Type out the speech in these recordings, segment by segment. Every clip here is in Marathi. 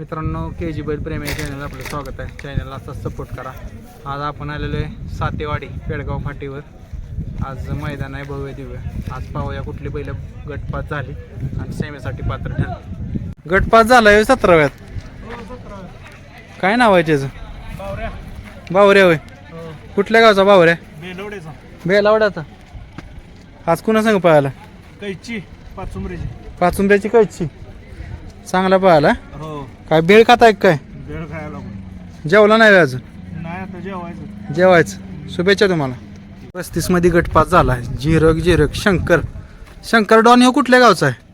मित्रांनो के जी बैल प्रेमी चॅनलला आपलं स्वागत आहे. चॅनलला असाच सपोर्ट करा. आज आपण आलेलो आहे सातेवाडी पेडगाव फाटीवर. आज मैदान आहे भव्य दिव्य. आज पाहूया कुठली बैल गटपात झाली आणि सेमीसाठी पात्र ठरली. गटपात झाला आहे सतराव्यात? काय नाव आहे त्याचं? बावऱ्या. होय. कुठल्या गावचा बावऱ्या? बेलवडेचा. बेलावड्याचा. आज कुणा सांग पळाला? कैची पाचुंबरीची पाचुंब्याची कळची चांगला पळाला. हो. काय बेळ खाताय काय? बेळ खायला जेवला नाही अजून? नाही आता जेवायचं. जेवायचं. शुभेच्छा तुम्हाला. पस्तीसमध्ये गटपात झाला. झिरक झिरक शंकर. शंकर डॉन ह्यो कुठल्या गावचा आहे?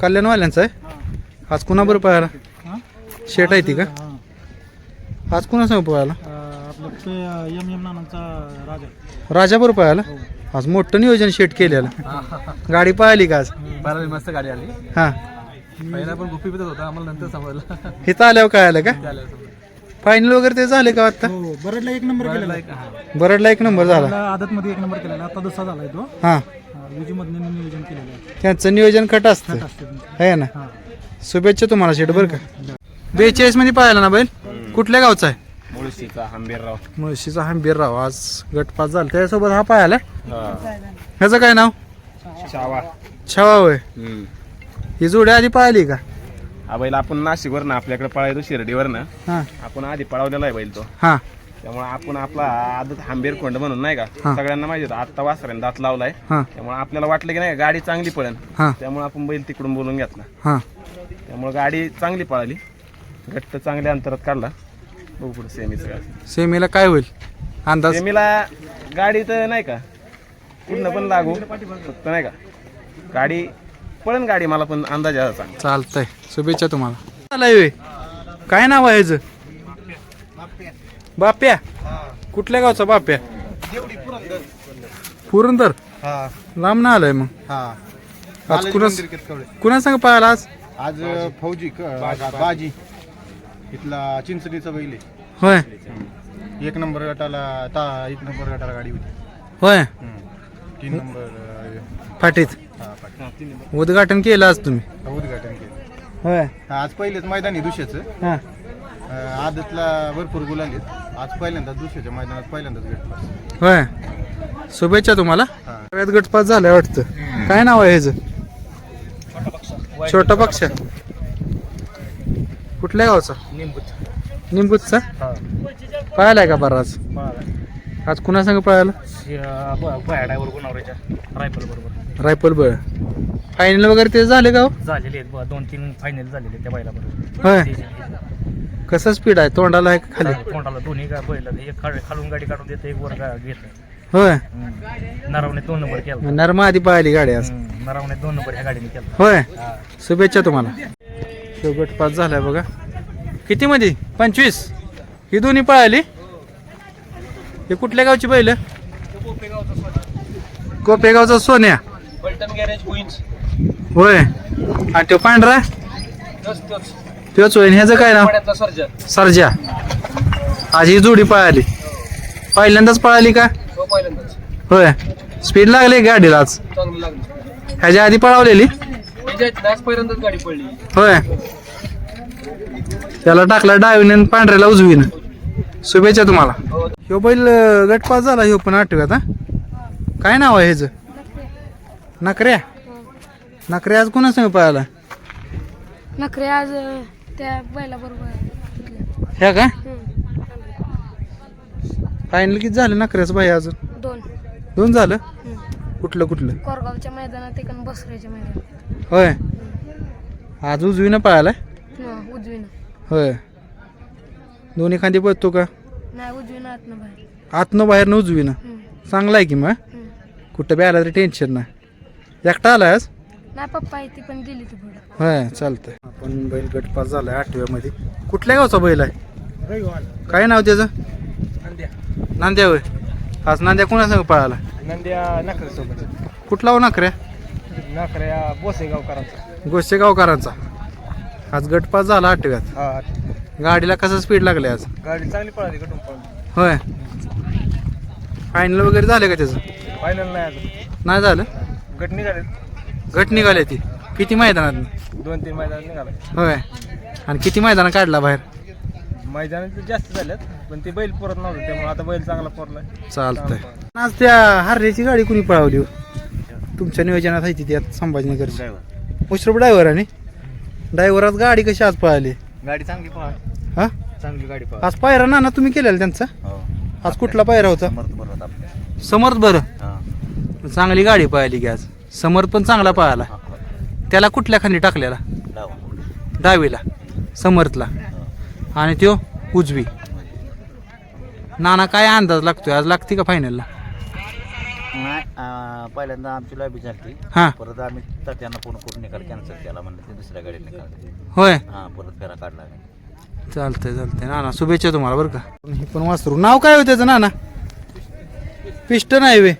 कल्याणवाल्यांचा आहे? आज कुणा बरं पळाला शेट आहे ती का? आज कुणा सांग पळाला आपलं पे एम एम नानांचा राजा राजा बरं पळाला? आज मोठं नियोजन शेट केलेलं. गाडी पळाली का आज? मस्त गाडी आली. हा. पहिला पण गुप्पी पितच होता आम्हाला नंतर समजलं इथं आल्यावर काय आलं का फायनल वगैरे ते झाले का आता हो बरडला एक नंबर केलेला. बरडला एक नंबर झाला. आदत मध्ये एक नंबर केलेला. आता दुसरा झालाय तो. हा. विजू मधने नियोजन केलेलं आहे. त्यांचं नियोजन खट असतं. आहे ना? हा. शुभेच्छा तुम्हाला शेट बरं का. बेचाळीसमध्ये पाहिला ना बैल? कुठल्या गावचा आहे? मुळशीचा हंबीरराव. मुळशीचा हंबीरराव आज गटपास झाला. त्याच्यासोबत हा पाहायला ह्याचं काय नाव? शावा. छावा होय. ही जोडी आधी पाहिली का? हा बैल आपण नाशिकवर ना आपल्याकडे पळायचो शिर्डीवर ना हा. आपण आधी पळवलेला आहे बैल तो. हा. त्यामुळे आपण आपला आदत हंबीर खोंड म्हणून नाही का. सगळ्यांना माहिती होतं आत्ता वासऱ्याने दात लावलाय. हा. त्यामुळे आपल्याला वाटलं की नाही गाडी चांगली पळेल. हा. त्यामुळे आपण बैल तिकडून बोलून घेतला. हा. त्यामुळे गाडी चांगली पळाली. घट्ट चांगल्या अंतरात काढला. बघू पुढे सेमीचं सेमीला काय होईल? अंदाज? सेमीला गाडी तर नाही का पूर्ण पण लागू फक्त नाही का. गाडी पळण गाडी मला पण अंदाज आहे चालतंय. शुभेच्छा तुम्हाला. आलाय. काय नाव आहे बाप्या. कुठल्या गावचा बाप्या? पुरंदर. लांब ना आलाय मग. आज कुणा कुणा सांग पाहायला आज? आज फौजी बाजी इथला चिंचणीचा बैल आहे. होय. एक नंबर गटाला ता एक नंबर गटाला गाडी होती. होय. तीन नंबर फाटीत. हा. उद्घाटन केलं आज तुम्ही? उद्घाटन केलं. होय. आज पहिलेच मैदान आहे दुसऱ्याचं. हा. आदतला भरपूर गुलाल आहेत. आज पहिल्यांदाच दुसऱ्याच्या मैदानात पहिल्यांदाच भेट होय. शुभेच्छा तुम्हाला. हा. सगळ्यात गटपास झालाय वाटतं. काय नाव आहे ह्याचं? छोटा पक्ष. कुठल्या गावचा? निंबूतचा पाहिलाय का बराच आज? कुणा सांग पळायला ड्रायव्हर गुणावऱ्याच्या रायफल बरोबर रायफल बळ फायनल वगैरे ते झाले का हो? झालेले आहेत दोन तीन फायनल झालेले त्या बैला बरोबर होय कसं स्पीड आहे? तोंडाला आहे का खाली? तोंडाला दोन्ही गा बैल एक खाल- खालून गाडी काढून देते एक वर गा- घेत. होय. नरावने दोन नंबर केला. नरमा आधी पाहिली गाडी आज. नरावने दोन नंबर ह्या गाडीने केला. होय. शुभेच्छा तुम्हाला. शेवगट पास झालाय बघा. किती मध्ये? पंचवीस. ही दोन्ही पळाली? हे कुठल्या गावची बैल? कोपेगावचा सोन्या. होय. आणि तो पांढरा? तोच होय आणि ह्याचं काय नाव? सरजा. आज ही जोडी पळाली. पहिल्यांदाच पळाली का? होय. स्पीड लागली गाडीला आज? ह्याच्या आधी पळवलेली? गाडी पडली. होय. त्याला टाकला डावीने आणि पांढऱ्याला उजवीनं. शुभेच्छा तुम्हाला. ह्यो बैल अं, गटपास झाला ह्यो पण आठव्यात हा? काय नाव आहे ह्याचं? नकऱ्या? नकऱ्या आज कोणा सांग पळाला नखरे आज अ, त्या बैला बरोबर ह्या का? फायनल किती झालं नकऱ्याचं बाई अजून? दोन. दोन झालं. कुठलं कुठलं? कोरगावच्या मैदानात एक आणि बसऱ्याच्या मैदानात. होय. आज उजवीनं पळाला हं, उजवीनं. होय. दोन्ही खांदे पळतो का? नाही उजवीनं आतनं बाहेर. आतनं बाहेरनं उजवीनं. हम्म, चांगला आहे की मग. कुठं बी आला तरी टेन्शन नाही. एकटा आलाय आज? नाही पप्पा आहे ती पण गेली ती पुढं. होय चालतंय. आपण बैल गटपास झालाय आठव्यामध्ये. कुठल्या गावचा बैल आहे? काय नाव त्याचं? नांद्या. होय. आज नांद्या कोणा संग पळाला? नंद्या नखरे सोबत कुठला हो नाकऱ्या? नखऱ्या बोसे गावकरांचा गोष्टी गावकरांचा आज गटपास झाला आठव्यात. हा गाडीला कसं स्पीड लागले आज? गाडी चांगली पळाली कटून होय. फायनल वगैरे झाले का त्याचं? फायनल नाही अजून. नाही झालं? गट निघाले. घट निघाले ती. किती मैदानात? दोन तीन मैदान निघाला. होय. आणि किती मैदान काढला बाहेर? मैदान जास्त झाल्यात पण ते बैल परत नव्हतं त्यामुळे आता बैल चांगला पोरलाय. चालतंय. आज त्या हर्रेची गाडी कुणी पळवली हो? तुमच्या नियोजनात आहे ती त्यात संभाजीनगरची. मुश्रफ ड्रायव्हर आणि ड्रायव्हर आज गाडी कशी आज पळाली? गाडी चांगली पहा हा? चांगली गाडी पहा आज पायरा ना तुम्ही केलेला त्यांचा? हो. आज कुठला पायरा होता? समर्थ बरं. चांगली गाडी पळाली की आज. समर्थ पण चांगला पळाला त्याला कुठल्या खाली टाकलेला? डावीला. समर्थला आणि त्यो उजवी. नाना काय अंदाज लागतोय? आज लागते का फायनलला नाही अं, पहिल्यांदा आमची लॉबी झाली हां. परत आम्ही त्यांना फोन करून निकाल कॅन्सल केला म्हणलं ते दुसऱ्या गाडीने निकाल होय. हां परत फेरा काढला चालतंय चालतंय. नाना शुभेच्छा तुम्हाला बरं का. हे पण वासरू. नाव काय होतं त्याचं नाना? पिस्टन आहे वे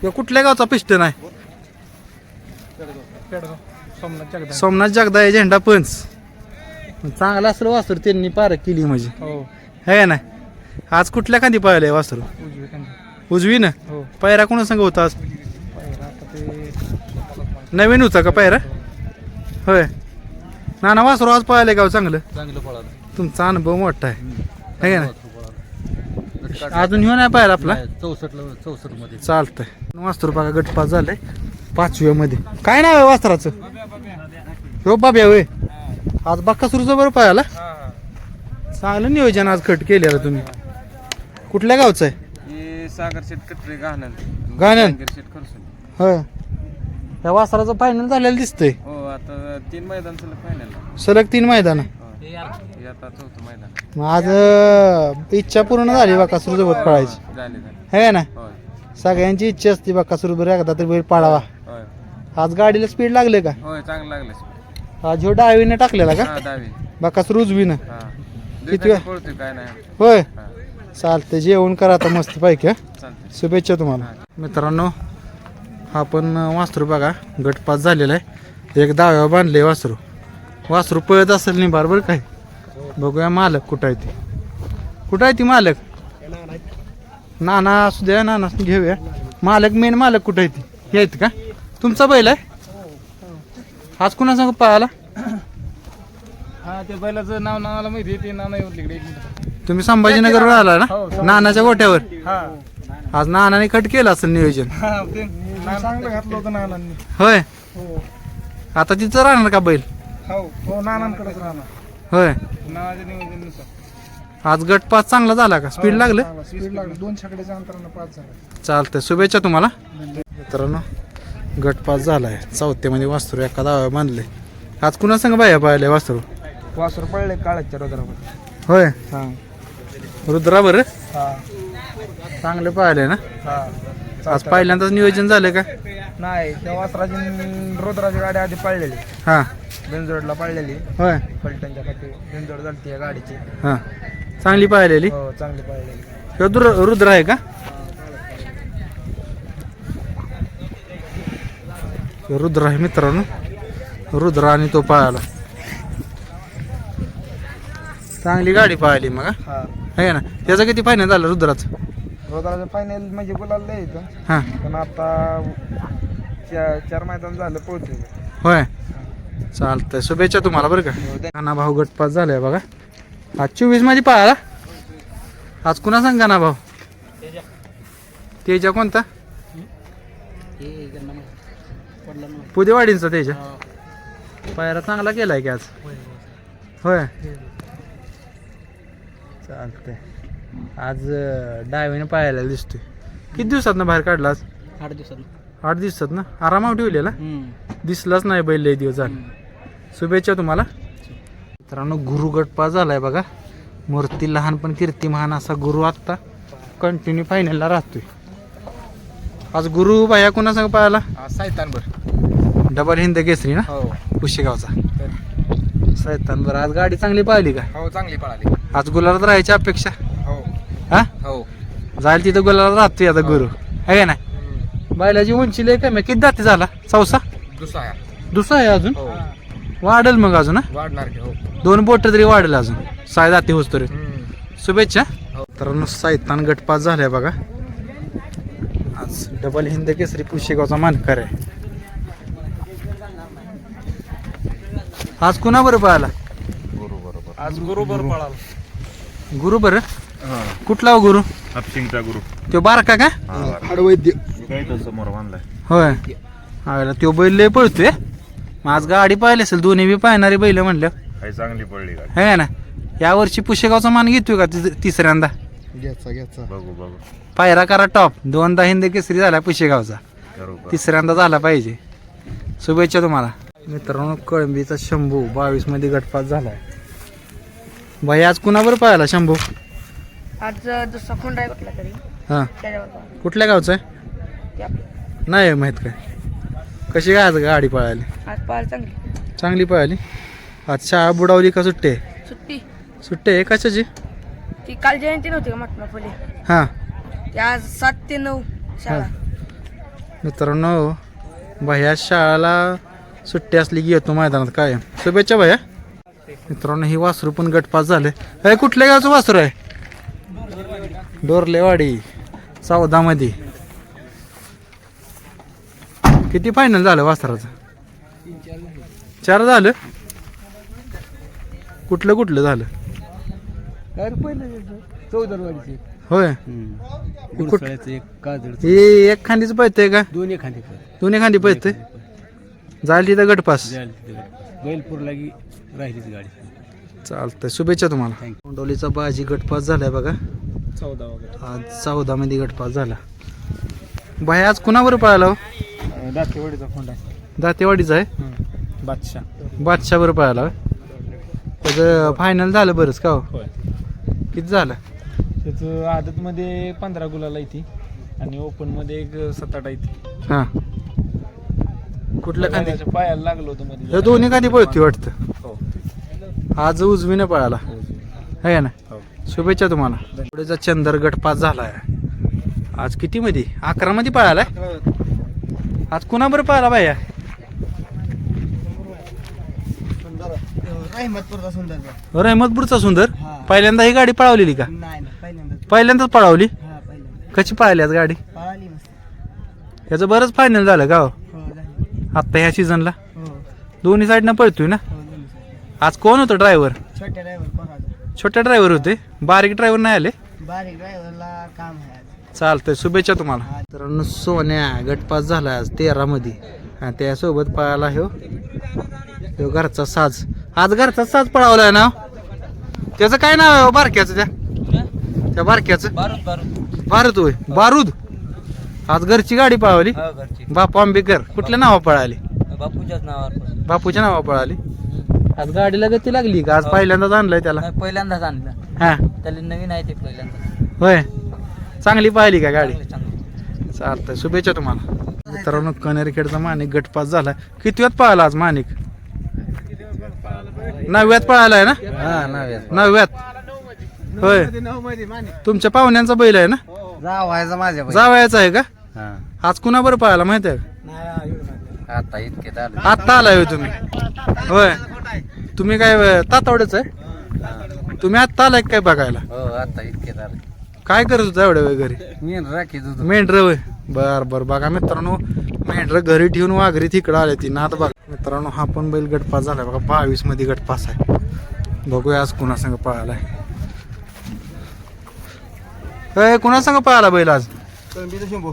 किंवा कुठल्या गावचा पिस्टन आहे सोमनाथ जगदाय झेंडा पंच. चांगला असलं वासरू त्यांनी पार केली म्हणजे. हो. है ना आज कुठल्या खांदी पाहिलंय वासरू? उजवी ना पायरा कोणा सांग होता आज? नवीन होता का पायरा? होय. नाना वासरू आज पाहिलंय गाव चांगलं? चांगलं तुमचा अनुभव मोठा आहे. है ना अजून ह्यो नाही पाहिला आपला? चौसष्टला चौसष्टमध्ये चालतंय वास्तर बघा गटपास झालाय. पाचव्या मध्ये काय नाव आहे वास्त्राचं हो बाब्या होय. आज बाक्का सुरूचं बरं पाहायला? चांगलं नियोजन आज कट केलेलं तुम्ही. कुठल्या गावचं आहे? हे सागर शेट कटरे गाणं गाणं शेट करसून होय. त्या वासराचं फायनल झालेलं दिसतंय. हो आता तीन मैदान सलग फायनल सलग तीन मैदान. हे आज अं, इच्छा पूर्ण झाली बाका सोबत पळायची. झाले झाले. है ना होय. सगळ्यांची इच्छा असते बाका बरं एकदा तरी बैल पाळावा. होय. आज गाडीला स्पीड लागले का? होय चांगलं लागलं आज ह्यो डावीने टाकलेला का? हा दहावी बाकासूर उजवीनं. हा. किती वेळ? पळतोय काय नाही. होय. हा. चालतंय जेवण करा आता मस्त पैकी चालतंय. शुभेच्छा तुम्हाला. मित्रांनो हा पण वासरू बघा गटपास झालेला आहे. एक दहाव्या बांधले वासरू. वासरू पळत असेल नाही बरोबर काय बघूया मालक कुठं आहे ती. कुठं आहे ती मालक? नाना असू द्या नाना घेऊया. मालक मेन मालक कुठं आहे ती? हे आहेत का? तुमचा बैल आहे? आज कुणा सांग पाहायला हा ते बैलाचं नाव नावाला माहिती आहे, ते उरलीकडे एक मिनिट. तुम्ही संभाजीनगरवर आला ना? नानाच्या गोट्यावर? हा. आज नानाने कट केलं असेल नियोजन. हा चांगलं घातलं होतं नानांनी. होय? आता तिथं राहणार का बैल? हो हो नानांकडेच राहणार. होय. नावाच्या नियोजनानुसार आज गट पाच चांगला झाला का? स्पीड लागलं? स्पीड लागलं. दोन छकड्याच्या अंतरानं पाच झालं. चालतंय. शुभेच्छा तुम्हाला. मित्रांनो गट पास झालाय. चौथ्यामध्ये वास्तरू एका दाव्या बांधले. आज कुणा संग बाया पाहिले वास्तरू वासर पडले काळाच्या रोदरावर. होय. हा. रुद्रा बरं हा. चांगले पाहिले ना? हा. आज पहिल्यांदाच नियोजन झालं का? नाही त्या वासराची रोदराची गाडी आधी पळलेली. हा. बिनजोडला पळलेली. होय. पलटणच्या खाली बिनजोड झालती या गाडीची. हा. चांगली पाहिलेली हो चांगली पळलेली. ह्यो दुर रुद्र आहे का? ह्यो रुद्र आहे मित्रांनो. रुद्र आणि तो पाहायला चांगली गाडी पाहिली मग हा? आहे ना त्याचं किती फायनल झालं रुद्राचं? रोदराचं फायनल म्हणजे गुलाल इथं. हां. पण आता चा- चार मैदान झालं पोहोचले होय. चालतंय. शुभेच्छा तुम्हाला बरं का. काना भाऊ गटपास झालाय बघा. आज चोवीसमध्ये पाहिला आज कुणा सांग ना भाऊ तेजा कोणता? पुदेवाडींचा तेजा. पायरा चांगला केलाय की आज. होय. चालतंय. आज अं, डावीने पाहायला दिसतोय. किती दिवसात ना बाहेर काढला आज आठ दिवसात आठ दिवसात ना आरामावर ठेवलेला? दिसलाच नाही बैल लय दिवस झाले. शुभेच्छा तुम्हाला. मित्रांनो गुरु गटपा झालाय बघा. मूर्ती लहान पण कीर्ती महान असा गुरु आत्ता कंटिन्यू फायनलला राहतोय. आज गुरु बाया कोणा सांग पाहायला सायतानभर डबल हिंद केसरी ना? हो. पुशेगावचा सैतान बरं आज गाडी चांगली पाहिली का? हो चांगली पळाली. आज गुलालात राहायची अपेक्षा? हो. हा? हो. जाईल तिथं गुलाला राहतोय आता गुरु. आहे ना बैलाची उंची लय कमी आहे. किती दाती झाला? चौसा? दुसरा. दुसरा आहे अजून? हो. वाढेल मग अजून हा? वाढणार की हो. दोन बोट तरी वाढेल अजून. साय जाती होस तरी. शुभेच्छा. तर सैतान गटपास झालाय बघा. आज डबल हिंद केसरी पुशेगावचा मानकर आहे. आज कुणा बरं पळाला? आज बरोबर पळाला. गुरु बरं? कुठला हो गुरु? हापशिंगचा गुरु. तो बारका का? काय तो समोर बांधलाय? होय. आयला तो बैल लय पळतोय. मग आज गाडी पाहिली असेल दोन्ही बी पाहणारी बैल म्हणलं. काय चांगली पडली गाडी. है ना? यावर्षी पुशेगावचा मान घेतोय का तिस- तिसऱ्यांदा? घ्यायचा घ्यायचा. बघू बघू. पायरा करा टॉप. दोनदा हिंद केसरी झाला पुशेगावचा. तिसऱ्यांदा झाला पाहिजे. शुभेच्छा तुम्हाला. मित्रांनो कळंबीचा शंभू बावीसमध्ये गटपात झालाय. भाई आज कुणावर पाहिला शंभू? आज दुसरा आहे तरी. हा. त्याच्यावर कुठल्या गावचा आहे? नाही माहीत काय. कशी काय आज गाडी पळाली? आज चांगली. चांगली पळाली? आज शाळा बुडावली का सुट्टी सुट्टी. सुट्टी आहे कशाची? ती काल जयंती नव्हती का महात्मा फुले हां. ती आज सात ते नऊ शाळा. मित्रांनो भैया शाळाला सुट्टी असली की येतो मैदानात काय शुभेच्छा भैया. मित्रांनो ही वासरू पण गटपास झाले. अरे कुठल्या गावचं वासरू आहे? डोरलेवाडी चौदामध्ये किती फायनल झालं वासराचं? चार झालं? कुठलं कुठलं झालं? होय. कुठ- हे एक खांदीच पळतंय का? दोन्ही खांदे दोन्ही खांदी पळतंय? झाली तिथं गटपास. बैलपूरला की राहिलीच गाडी. चालतंय. शुभेच्छा तुम्हाला. कोंडोलीचा बाजी गटपास झालाय बघा. आज चौदा मध्ये गटपास झाला. बाय आज कुणावर पळाला हो? दातेवाडीचा आहे. दातेवाडीचा आहे? बादशाह बादशाह. बरं पळाला? त्याचं फायनल झालं बरंच का हो? किती झालं? त्याचं आदतमध्ये पंधरा गुलाला येते आणि ओपनमध्ये एक सात आठ येते हां. कुठल्या खांदी? त्याच्या पायाला लागलो होतं मध्ये. हे दोन्ही खांदी पळती वाटतं. हो. आज उजवीने पळाला. आहे ना हो. शुभेच्छा तुम्हाला. पुढेचा चंदर गट पास झालाय. आज किती मध्ये? अकरा मध्ये पळालाय आज कुणाबरोबर पळाला बाया? रहमतपूरचा सुंदर रहमतपूरचा सुंदर. पहिल्यांदा ही गाडी पळवलेली का? पहिल्यांदाच. पळवली? कशी पळाली आज गाडी? पळाली याचं बरंच फायनल झालं का हो? हो आत्ता ह्या सीझनला हो. दोन्ही साईडनं पळतोय ना. आज कोण होतं ड्रायव्हर छोट्या ड्रायव्हर होते? बारीक ड्रायव्हर नाही आले? बारीक ड्रायव्हरला काम आहे. चालतंय शुभेच्छा तुम्हाला. तर सोन्या गटपास झाला आज तेरा मध्ये आणि त्यासोबत पळाला ह्यो. ह्यो घरचा साज. आज घरचा साज पळावलाय ना? त्याचं काय नाव आहे हो बारक्याचं त्या? त्या बारक्याचं? बारूद होय. बारूद? आज घरची गाडी पळवली. बापू आंबेकर. कुठल्या नावा पळाली? बापूच्याच नावावर. बापूच्या नावा पळाली. आज गाडीला गती लागली का? आज पहिल्यांदाच आणलंय त्याला. पहिल्यांदाच आणलं. हा. त्याला नवीन आहे ते पहिल्यांदा होय. चांगली पाहिली का गाडी? चालतंय शुभेच्छा तुम्हाला. मित्रांनो कनेरखेडचा माणिक गटपास झाला. किती वेळात पळाला आज माणिक नवव्यात पळालाय ना? नवव्यात. होय. तुमच्या पाहुण्यांचा बैल आहे ना? जावायचं माझ्या जावयाचा आहे का? आज कुणा बरं पळाला माहिती आहे? आता इतके आत्ता आलाय तुम्ही. होय. तुम्ही काय अं, तातवड्याच आहे तुम्ही आत्ता आलाय काय बघायला? हो आता इतके झालं. काय करत होता एवढ्या वेळ घरी? मी दूध मेंढर वय बर बर. बघा मित्रांनो मेंढर घरी ठेवून वाघरी तिकडं आले ती. नात बघा. मित्रांनो हा पण बैल गटपास झालाय बघा बावीसमध्ये गटपास आहे. बघूया आज कुणा संग पळालाय. ए कुणा संग पळाला बैल आज? कळंबीचा शंभू.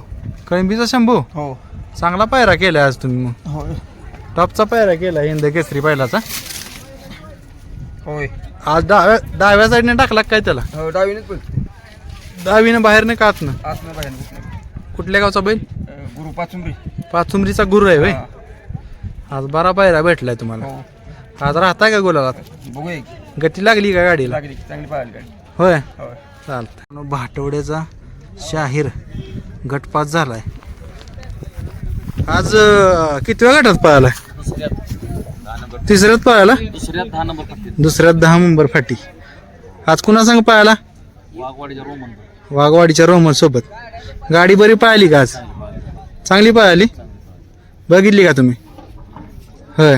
कळंबीचा शंभू? हो. चांगला पायरा केलाय आज तुम्ही मग. हो टॉपचा पायरा केला हिंद केसरी बैलाचा. होय. आज डाव्या डाव्या साईडने टाकला काय त्याला? हो डावीनेच पण डावीनं बाहेरनं का आतनं? आसनं बाहेर कुठल्या गावचा बैल? गुरु पाचुंबी पाचुंबरीचा गुरु आहे होय? आज बरा पायरा भेटलाय तुम्हाला. हो. आज राहताय का गोलाला? बघूया गती लागली का गाडीला? लागली चांगली पाहिली गाडी. होय? होय चालतंय. भाटवड्याचा शाहीर गटपास झालाय. आज अं, कितव्या गटात पळालाय? तिसऱ्यात पळाला? दुसऱ्यात दहा नंबर दुसऱ्यात दहा नंबर फाटी. आज कुणा संग पळाला? वाघवाडीच्या रोमन वाघवाडीच्या रोमन सोबत गाडी बरी पळाली का आज? चांगली पळाली बघितली का तुम्ही? होय.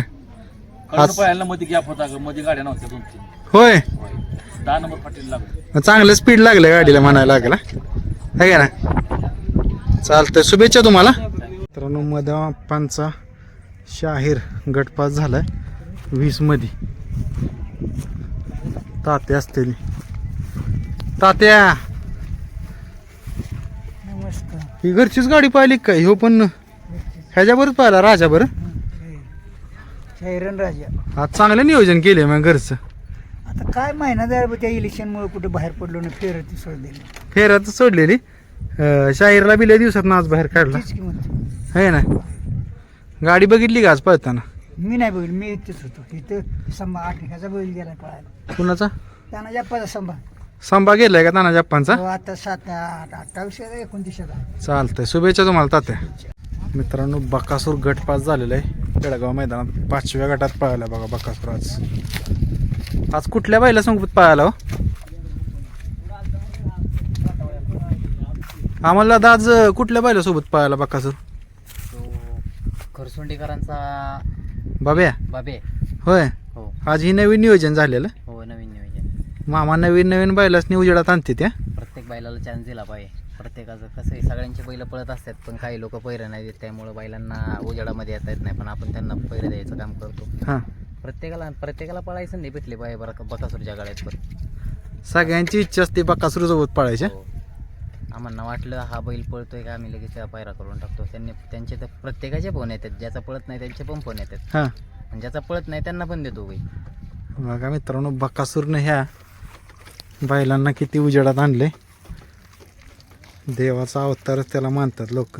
आज होय. चांगलं स्पीड लागलं गाडीला म्हणायला लागला. आहे का ना? चालतंय शुभेच्छा तुम्हाला. मित्रांनो मधमापांचा शाहीर गटपास झालाय. वीसमध्ये तात्या असतील. तात्या! ही घरचीच गाडी पाहिली काय ह्यो पण ह्याच्यावरच पाहिला राजाभर शैरन राजा. आज चांगलं नियोजन केले मग घरचं. आता काय महिना झाला त्या इलेक्शनमुळे कुठे बाहेर पडलो ना फेरती सोडलेली. फेरात सोडलेली. अं, शाहीरला बी लय दिवसात आज बाहेर काढला. तीच किंमत आहे ना? गाडी बघितली का आज पळताना? मी नाही बघितलं मी इथेच होतो. इथं संभा आठिकाचा बैल गेला कळायला. कुणाचा? त्यांना जप्पाचा संभा. संभा गेलाय का तानाजी अप्पांचा तो आता सात एकोणतीसशेचा चालतंय. शुभेच्छा तुम्हाला तात्या. मित्रांनो बकासूर गट पास झालेला आहे केळगाव मैदानात पाचव्या गटात पळाला बघा बकासूर आज. आज कुठल्या बाईला संगत पळाला हो? आम्हाला आज कुठल्या बाईला सोबत पळाला बकासूर? तो खरसुंडीकरांचा बाब्या? बाबे. होय. हो. आज ही नवीन नियोजन झालेलं. हो मामा नवीन नवीन बायलाच उजेडात आणते त्या प्रत्येक बैलाला चान्स दिला पाहिजे. प्रत्येकाचं कसं आहे सगळ्यांची बैल पळत असतात पण काही लोक पैरं नाही देत त्यामुळं बैलांना उजेडामध्ये येता येत नाही पण आपण त्यांना पैरं द्यायचं काम करतो. हां. प्रत्येकाला प्रत्येकाला पळायची संधी भेटली पाहिजे बरं बकासूरच्या गाड्यात पण. सगळ्यांची इच्छा असते बकासूर सोबत पळायच्या हो. आम्हाला वाटलं हा बैल पळतोय का आम्ही लगेच पायरा करून टाकतो. त्यांनी त्यांचे तर प्रत्येकाचे फोन येतात ज्याचा पळत नाही त्यांचे पण फोन येतात. हां. आणि ज्याचा पळत नाही त्यांना पण देतो बैल. बघा मित्रांनो बकासूरनं ह्या बैलांना किती उजेडात आणले? देवाचा अवतारच त्याला मानतात लोक.